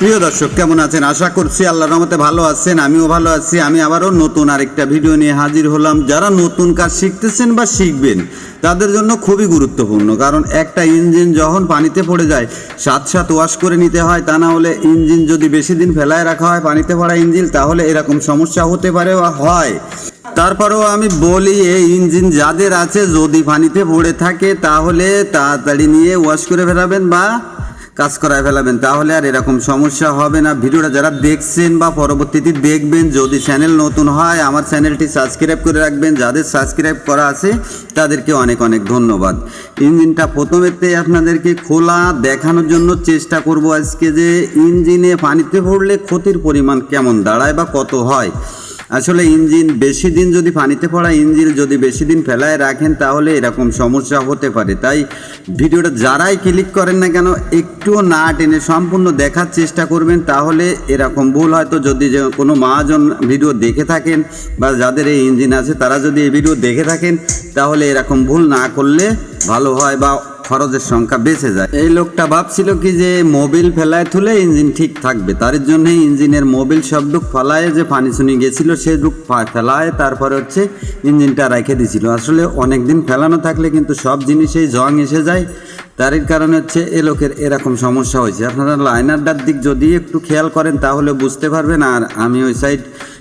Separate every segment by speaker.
Speaker 1: প্রিয় দর্শক, কেমন আছেন? আশা করছি আল্লাহর রহমতে ভালো আছেন, আমিও ভালো আছি। আমি আবারও নতুন আরেকটা ভিডিও নিয়ে হাজির হলাম। যারা নতুন কাজ শিখতেছেন বা শিখবেন, তাদের জন্য খুবই গুরুত্বপূর্ণ। কারণ একটা ইঞ্জিন যখন পানিতে পড়ে যায়, সাত সাত ওয়াশ করে নিতে হয়, তা না হলে ইঞ্জিন যদি বেশি দিন ফেলায় রাখা হয় পানিতে পড়া ইঞ্জিন, তাহলে এরকম সমস্যা হতে পারে বা হয়। তারপরেও আমি বলি, এই ইঞ্জিন যাদের আছে, যদি পানিতে পড়ে থাকে, তাহলে তাড়াতাড়ি নিয়ে ওয়াশ করে ফেরাবেন বা কাজ করায় ফেলাবেন, তাহলে আর এরকম সমস্যা হবে না। ভিডিওটা যারা দেখছেন বা পরবর্তীতে দেখবেন, যদি চ্যানেল নতুন হয়, আমার চ্যানেলটি সাবস্ক্রাইব করে রাখবেন। যাদের সাবস্ক্রাইব করা আছে, তাদেরকে অনেক অনেক ধন্যবাদ। ইঞ্জিনটা প্রথমেতে আপনাদেরকে খোলা দেখানোর জন্য চেষ্টা করব আজকে যে ইঞ্জিনে পানিতে পড়লে ক্ষতির পরিমাণ কেমন দাঁড়ায় বা কত হয়। আসলে ইঞ্জিন বেশি দিন যদি পানিতে পড়া ইঞ্জিন যদি বেশি দিন ফেলায় রাখেন, তাহলে এরকম সমস্যা হতে পারে। তাই ভিডিওটা যারাই ক্লিক করেন না কেন, একটুও না টেনে সম্পূর্ণ দেখার চেষ্টা করবেন, তাহলে এরকম ভুল হয়তো যদি কোনো মহাজন ভিডিও দেখে থাকেন বা যাদের এই ইঞ্জিন আছে, তারা যদি এই ভিডিও দেখে থাকেন তাহলে এরকম ভুল না করলে ভালো হয় বা খরচের সংখ্যা বেঁচে যায়। এই লোকটা ভাবছিল কি যে মোবিল ফেলায় তুলে ইঞ্জিন ঠিক থাকবে। তার জন্য ইঞ্জিনের মোবিল সব সবটুক ফলায়, যে পানি শুনি গেছিল সে দুক ফেলায়, তারপরে হচ্ছে ইঞ্জিনটা রেখে দিছিল। আসলে অনেক দিন ফেলানো থাকলে কিন্তু সব জিনিসেই জং এসে যায়। তারই কারণে হচ্ছে এ লোকের এরকম সমস্যা হয়েছে। আপনারা লাইনারটার দিক যদি একটু খেয়াল করেন তাহলে বুঝতে পারবেন। আর আমি ওই সাইড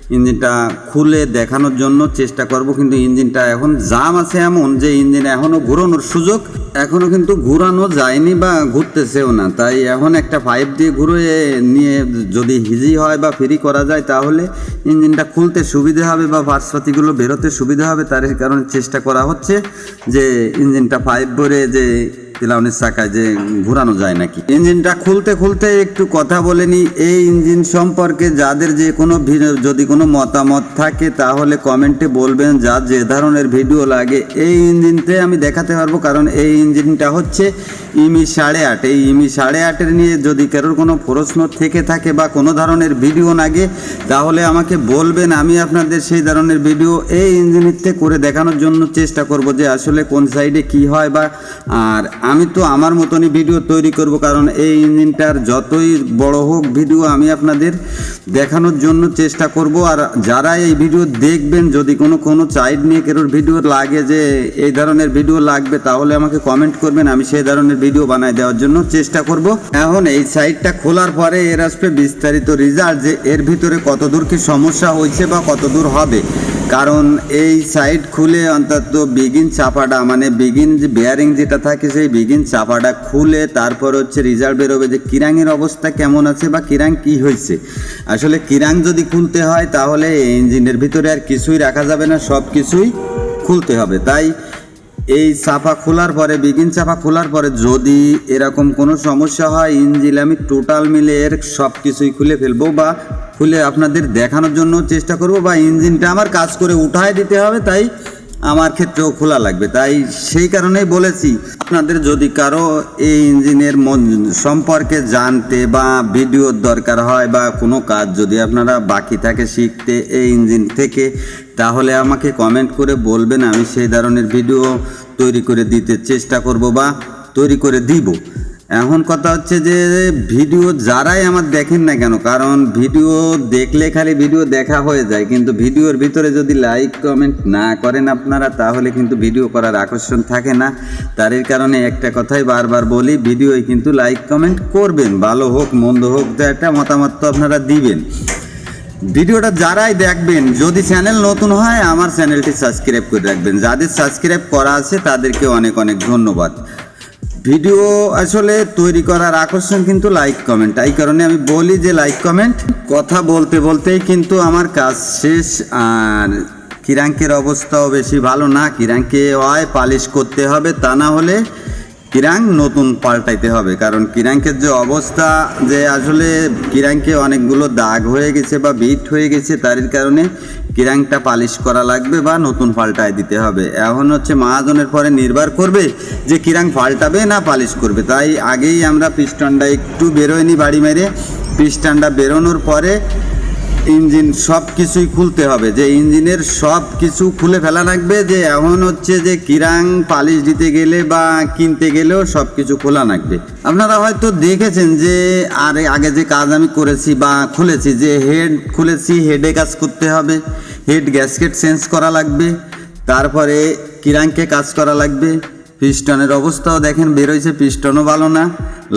Speaker 1: ইঞ্জিনটা খুলে দেখানোর জন্য চেষ্টা করব, কিন্তু ইঞ্জিনটা এখন জাম আছে এমন যে ইঞ্জিন এখনও ঘুরানোর সুযোগ এখনও কিন্তু ঘুরানো যায়নি বা ঘুরতেছেও না। তাই এখন একটা পাইপ দিয়ে ঘুরিয়ে নিয়ে যদি হিজি হয় বা ফ্রি করা যায়, তাহলে ইঞ্জিনটা খুলতে সুবিধা হবে বা ভার্সপাতিগুলো বেরোতে সুবিধা হবে। তার কারণে চেষ্টা করা হচ্ছে যে ইঞ্জিনটা পাইপ ভরে যে পিলাউনের চাকায় যে ঘুরানো যায় নাকি? ইঞ্জিনটা খুলতে খুলতে একটু কথা বলে নি। এই ইঞ্জিন সম্পর্কে যাদের যে কোনো যদি কোনো মতামত থাকে, তাহলে কমেন্টে বলবেন যা যে ধরনের ভিডিও লাগে। এই ইঞ্জিনতে আমি দেখাতে পারব, কারণ এই ইঞ্জিনটা হচ্ছে ইমি সাড়ে আট। এই ইমি সাড়ে আটের নিয়ে যদি কারোর কোনো প্রশ্ন থেকে থাকে বা কোনো ধরনের ভিডিও লাগে, তাহলে আমাকে বলবেন, আমি আপনাদের সেই ধরনের ভিডিও এই ইঞ্জিনিতে করে দেখানোর জন্য চেষ্টা করব যে আসলে কোন সাইডে কি হয় বা, আর আমি তো আমার মতনই ভিডিও তৈরি করব, কারণ এই ইঞ্জিনটার যতই বড় হোক ভিডিও আমি আপনাদের দেখানোর জন্য চেষ্টা করব। আর যারা এই ভিডিও দেখবেন, যদি কোনো কোনো সাইড নিয়ে কারোর ভিডিও লাগে যে এই ধরনের ভিডিও লাগবে, তাহলে আমাকে কমেন্ট করবেন, আমি সেই ধরনের ভিডিও বানায় দেওয়ার জন্য চেষ্টা করব। এখন এই সাইটটা খোলার পরে এর আসবে বিস্তারিত রেজাল্ট যে এর ভিতরে কত দূর কি সমস্যা হয়েছে বা কত দূর হবে। কারণ এই সাইড খুলে অন্তত বিগিন চাপাটা মানে বিগিন যে বেয়ারিং যেটা থাকে সেই বিগিন চাপাটা খুলে তারপর হচ্ছে রেজাল্ট বেরোবে যে কিরাঙের অবস্থা কেমন আছে বা কিরাং কি হয়েছে। আসলে কিরাং যদি খুলতে হয় তাহলে ইঞ্জিনের ভিতরে আর কিছুই রাখা যাবে না সব কিছুই খুলতে হবে। তাই এই চাপা খোলার পরে বিগিন চাপা খোলার পরে যদি এরকম কোনো সমস্যা হয় ইঞ্জিন আমি টোটাল মিলে এর সব কিছুই খুলে ফেলব বা খুলে আপনাদের দেখানোর জন্য চেষ্টা করব বা ইঞ্জিনটা আমার কাজ করে উঠায় দিতে হবে, তাই আমার ক্ষেত্রেও খোলা লাগবে। তাই সেই কারণেই বলেছি, আপনাদের যদি কারও এই ইঞ্জিনের সম্পর্কে জানতে বা ভিডিওর দরকার হয় বা কোনো কাজ যদি আপনারা বাকি থাকে শিখতে এই ইঞ্জিন থেকে তাহলে আমাকে কমেন্ট করে বলবেন, আমি সেই ধরনের ভিডিও তৈরি করে দিতে চেষ্টা করব বা তৈরি করে দিব। এখন কথা হচ্ছে যে ভিডিও যারাই আমার দেখেন না কেন, কারণ ভিডিও দেখলে খালি ভিডিও দেখা হয়ে যায়, কিন্তু ভিডিওর ভিতরে যদি লাইক কমেন্ট না করেন আপনারা, তাহলে কিন্তু ভিডিও করার আকর্ষণ থাকে না। তার কারণে একটা কথাই বারবার বলি ভিডিওয় কিন্তু লাইক কমেন্ট করবেন, ভালো হোক, মন্দ হোক একটা মতামত তো আপনারা দিবেন। ভিডিওটা যারাই দেখবেন, যদি চ্যানেল নতুন হয়, আমার চ্যানেলটি সাবস্ক্রাইব করে রাখবেন। যাদের সাবস্ক্রাইব করা আছে, তাদেরকে অনেক অনেক ধন্যবাদ। ভিডিও আসলে তৈরি করার আকর্ষণ কিন্তু লাইক কমেন্ট এই কারণে আমি বলি যে লাইক কমেন্ট কথা বলতে বলতেই কিন্তু আমার কাজ শেষ। আর কিরাঙ্কের অবস্থাও বেশি ভালো না। কিরাঙ্কে হয় পালিশ করতে হবে, তা না হলে কিরাং নতুন পাল্টাইতে হবে, কারণ কিরাঙ্কের যে অবস্থা যে আসলে কিরাঙ্কে অনেকগুলো দাগ হয়ে গেছে বা বিট হয়ে গেছে, তার কারণে কিরাংটা পালিশ করা লাগবে বা নতুন পাল্টায় দিতে হবে। এখন হচ্ছে মহাজনের পরে নির্ভর করবে যে কিরাং পাল্টাবে না পালিশ করবে। তাই আগেই আমরা পিস্টনটা একটু বেরোয়নি বাড়ি মেরে, পিস্টনটা বেরোনোর পরে ইঞ্জিন সব কিছুই খুলতে হবে। যে ইঞ্জিনের সব কিছু খুলে ফেলা লাগবে, যে এখন হচ্ছে যে কিরাং পালিশ দিতে গেলে বা কিনতে গেলেও সব কিছু খোলা লাগবে। আপনারা হয়তো দেখেছেন যে আর আগে যে কাজ আমি করেছি বা খুলেছি, যে হেড খুলেছি, হেডে কাজ করতে হবে, হেড গ্যাসকেট চেঞ্জ করা লাগবে, তারপরে কিরাংকে কাজ করা লাগবে, পিস্টনের অবস্থাও দেখেন বেরোইছে পিস্টনও ভালো না।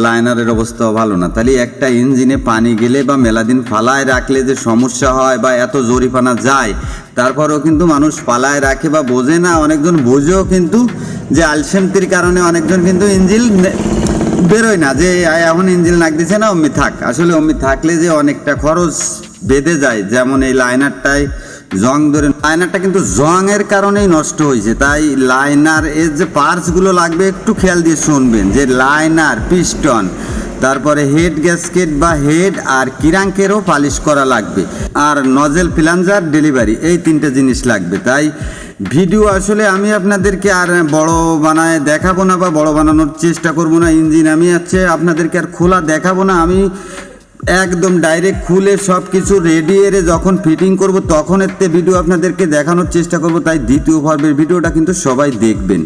Speaker 1: লাইনারের অবস্থাও ভালো না। তাহলে একটা ইঞ্জিনে পানি গেলে বা মেলাদিন ফালায় রাখলে যে সমস্যা হয় বা এত জরিপানা যায়, তারপরেও কিন্তু মানুষ পালায় রাখে বা বোঝে না। অনেকজন বোঝেও কিন্তু যে আলসেমতির কারণে অনেকজন কিন্তু ইঞ্জিন বেরোয় না, যে এখন ইঞ্জিন লাগ দিছে না, অমনি থাক। আসলে অমনি থাকলে যে অনেকটা খরচ বেঁধে যায়। যেমন এই লাইনারটায় জং ধরে লাইনারটা কিন্তু জং এর কারণেই নষ্ট হয়েছে। তাই লাইনার এর যে পার্টসগুলো লাগবে একটু খেয়াল দিয়ে শুনবেন। যে লাইনার, পিস্টন, তারপরে হেড গ্যাসকেট বা হেড আর কিরাঙ্কেরও পালিশ করা লাগবে। আর নজেল ফিলাঞ্জার ডেলিভারি, এই তিনটে জিনিস লাগবে। তাই ভিডিও আসলে আমি আপনাদেরকে আর বড় বানায় দেখাবো না বা বড় বানানোর চেষ্টা করব না। ইঞ্জিন আমি হচ্ছে আপনাদেরকে আর খোলা দেখাবো না। আমি একদম ডাইরেক্ট খুলে সব কিছু রেডি এরে যখন ফিটিং করব, তখন এতে ভিডিও আপনাদেরকে দেখানোর চেষ্টা করব। তাই দ্বিতীয় পর্বের ভিডিওটা কিন্তু সবাই দেখবেন।